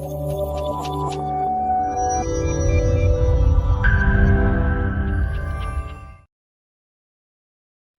うん。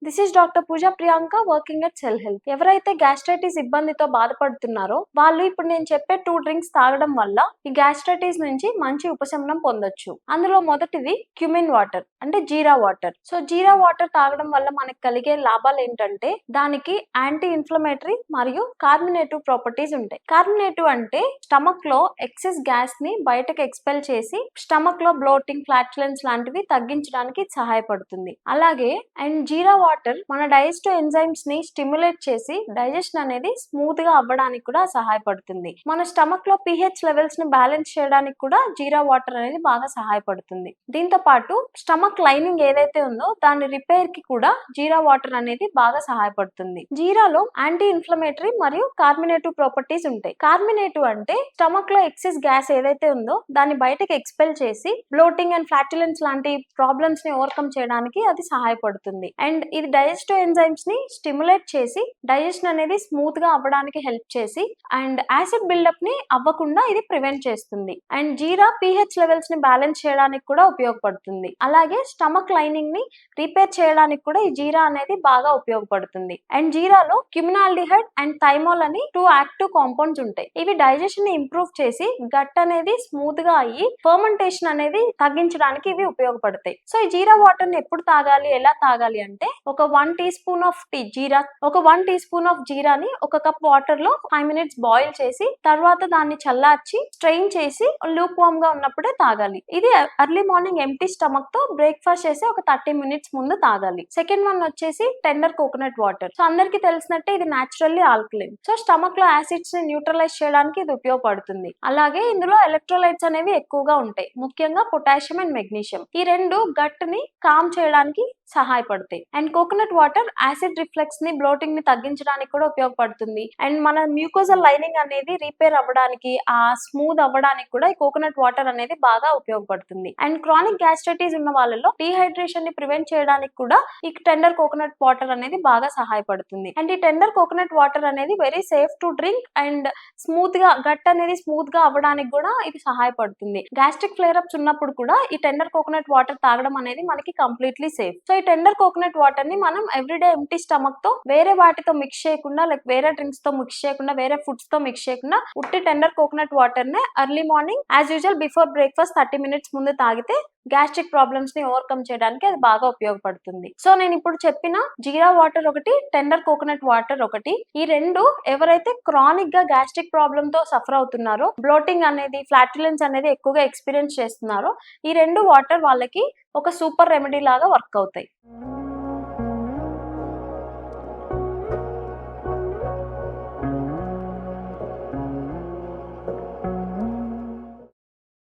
this is doctor Pooja Priyanka working at cell health ఎవరైతే gastritis ఇబ్బందితో బాధపడుతున్నారో వాళ్ళు ఇప్పుడు నేను చెప్పే టూ డ్రింక్స్ తాగడం వల్ల ఈ గ్యాస్ట్రైటిస్ నుంచి మంచి ఉపశమనం పొందొచ్చు. అందులో మొదటిది క్యూమిన్ వాటర్ అంటే jeera water so jeera water తాగడం వల్ల మనకి కలిగే లాభాలు ఏంటంటే దానికి యాంటీ ఇన్ఫ్లమేటరీ మరియు కార్మినేటివ్ ప్రాపర్టీస్ ఉంటాయి. కార్మినేటివ్ అంటే స్టమక్లో ఎక్సెస్ గ్యాస్ని బయటకు ఎక్స్పెల్ చేసి స్టమక్లో బ్లోటింగ్ ఫ్లాట్లెన్స్ లాంటివి తగ్గించడానికి సహాయపడుతుంది. అలాగే అండ్ జీరా వాటర్ మన డైజెస్టివ్ ఎంజైమ్స్ని స్టిమ్యులేట్ చేసి డైజెషన్ అనేది స్మూత్గా అవ్వడానికి కూడా సహాయపడుతుంది. మన స్టమక్లో పిహెచ్ లెవెల్స్ని బ్యాలెన్స్ చేయడానికి కూడా జీరా వాటర్ అనేది బాగా సహాయపడుతుంది. దీంతో పాటు స్టమక్ లైనింగ్ ఏదైతే ఉందో దాని రిపేర్కి కూడా జీరా వాటర్ అనేది బాగా సహాయపడుతుంది. జీరాలో యాంటీ ఇన్ఫ్లమేటరీ మరియు కార్మినేటివ్ ప్రాపర్టీస్ ఉంటాయి. కార్మినేటివ్ అంటే స్టమక్లో ఎక్సెస్ గ్యాస్ ఏదైతే ఉందో దాన్ని బయటకి ఎక్స్పెల్ చేసి బ్లోటింగ్ అండ్ ఫ్లాటులెన్స్ లాంటి ప్రాబ్లమ్స్ని ఓవర్కమ్ చేయడానికి అది సహాయపడుతుంది. అండ్ ఇది డైజెస్టివ్ ఎంజైమ్స్ని స్టిములేట్ చేసి డైజెషన్ అనేది స్మూత్గా అవ్వడానికి హెల్ప్ చేసి అండ్ యాసిడ్ బిల్డప్ని అవ్వకుండా ఇది ప్రివెంట్ చేస్తుంది. అండ్ జీరా పిహెచ్ లెవెల్స్ని బ్యాలెన్స్ చేయడానికి కూడా ఉపయోగపడుతుంది. అలాగే స్టమక్ లైనింగ్ని రిపేర్ చేయడానికి కూడా ఈ జీరా అనేది బాగా ఉపయోగపడుతుంది. అండ్ జీరాలో క్యుమినాల్డిహైడ్ అండ్ థైమోల్ అని టూ యాక్టివ్ కాంపౌండ్స్ ఉంటాయి. ఇవి డైజెషన్ని ఇంప్రూవ్ చేసి గట్ అనేది స్మూత్గా అయ్యి ఫర్మెంటేషన్ అనేది తగ్గించడానికి ఇవి ఉపయోగపడతాయి. సో ఈ జీరా వాటర్ని ఎప్పుడు తాగాలి ఎలా తాగాలి అంటే ఒక one teaspoon of tea jeera ఒక వన్ టీ స్పూన్ ఆఫ్ జీరాని ఒక కప్ వాటర్లో ఫైవ్ మినిట్స్ బాయిల్ చేసి తర్వాత దాన్ని చల్లార్చి స్ట్రెయిన్ చేసి లూప్ వామ్గా ఉన్నప్పుడే తాగాలి. ఇది ఎర్లీ మార్నింగ్ ఎంటీ స్టమక్తో బ్రేక్ఫాస్ట్ చేసి ఒక థర్టీ మినిట్స్ ముందు తాగాలి. సెకండ్ వన్ వచ్చేసి టెండర్ కోకోనట్ వాటర్ సో అందరికి తెలిసినట్టే ఇది న్యాచురల్లీ ఆల్కలిన్ సో స్టమక్లో యాసిడ్స్ని న్యూట్రలైజ్ చేయడానికి ఇది ఉపయోగపడుతుంది. అలాగే ఇందులో ఎలక్ట్రోలైట్స్ అనేవి ఎక్కువగా ఉంటాయి. ముఖ్యంగా పొటాషియం అండ్ మెగ్నీషియం. ఈ రెండు గట్ని కామ్ చేయడానికి సహాయపడతాయి. అండ్ కోకోనట్ వాటర్ యాసిడ్ రిఫ్లెక్స్ని బ్లోటింగ్ని తగ్గించడానికి కూడా ఉపయోగపడుతుంది. అండ్ మన మ్యూకోజల్ లైనింగ్ అనేది రిపేర్ అవ్వడానికి ఆ స్మూత్ అవ్వడానికి కూడా ఈ కోకోనట్ వాటర్ అనేది బాగా ఉపయోగపడుతుంది. అండ్ క్రానిక్ గ్యాస్ట్రైటిస్ ఉన్న వాళ్ళలో డీహైడ్రేషన్ని ప్రివెంట్ చేయడానికి కూడా ఈ టెండర్ కోకోనట్ వాటర్ అనేది బాగా సహాయపడుతుంది. అండ్ ఈ టెండర్ కోకోనట్ వాటర్ అనేది very safe to drink and స్మూత్గా గట్ అనేది స్మూత్గా అవ్వడానికి కూడా ఇది సహాయపడుతుంది. గ్యాస్ట్రిక్ ఫ్లేరప్స్ ఉన్నప్పుడు కూడా ఈ టెండర్ కోకోనట్ వాటర్ తాగడం అనేది మనకి కంప్లీట్లీ సేఫ్ సో ఈ టెండర్ కోకోనట్ వాటర్ని మనం ఎవ్రీడే ఎంటీ స్టమక్తో వేరే వాటితో మిక్స్ చేయకుండా లైక్ వేరే డ్రింక్స్తో మిక్స్ చేయకుండా వేరే ఫుడ్స్తో మిక్స్ చేయకుండా ఉట్టి టెండర్ కోకోనట్ వాటర్ని early morning as usual before breakfast thirty minutes ముందు తాగితే గ్యాస్ట్రిక్ ప్రాబ్లమ్స్ని ఓవర్కమ్ చేయడానికి అది బాగా ఉపయోగపడుతుంది. సో నేను ఇప్పుడు చెప్పిన జీరా వాటర్ ఒకటి టెండర్ కోకోనట్ వాటర్ ఒకటి ఈ రెండు ఎవరైతే క్రానిక్గా గ్యాస్ట్రిక్ ప్రాబ్లమ్తో సఫర్ అవుతున్నారో బ్లోటింగ్ అనేది ఫ్లాటులెన్స్ అనేది ఎక్కువగా ఎక్స్పీరియన్స్ చేస్తున్నారో ఈ రెండు వాటర్ వాళ్ళకి ఒక సూపర్ రెమెడీ లాగా వర్క్ అవుతాయి.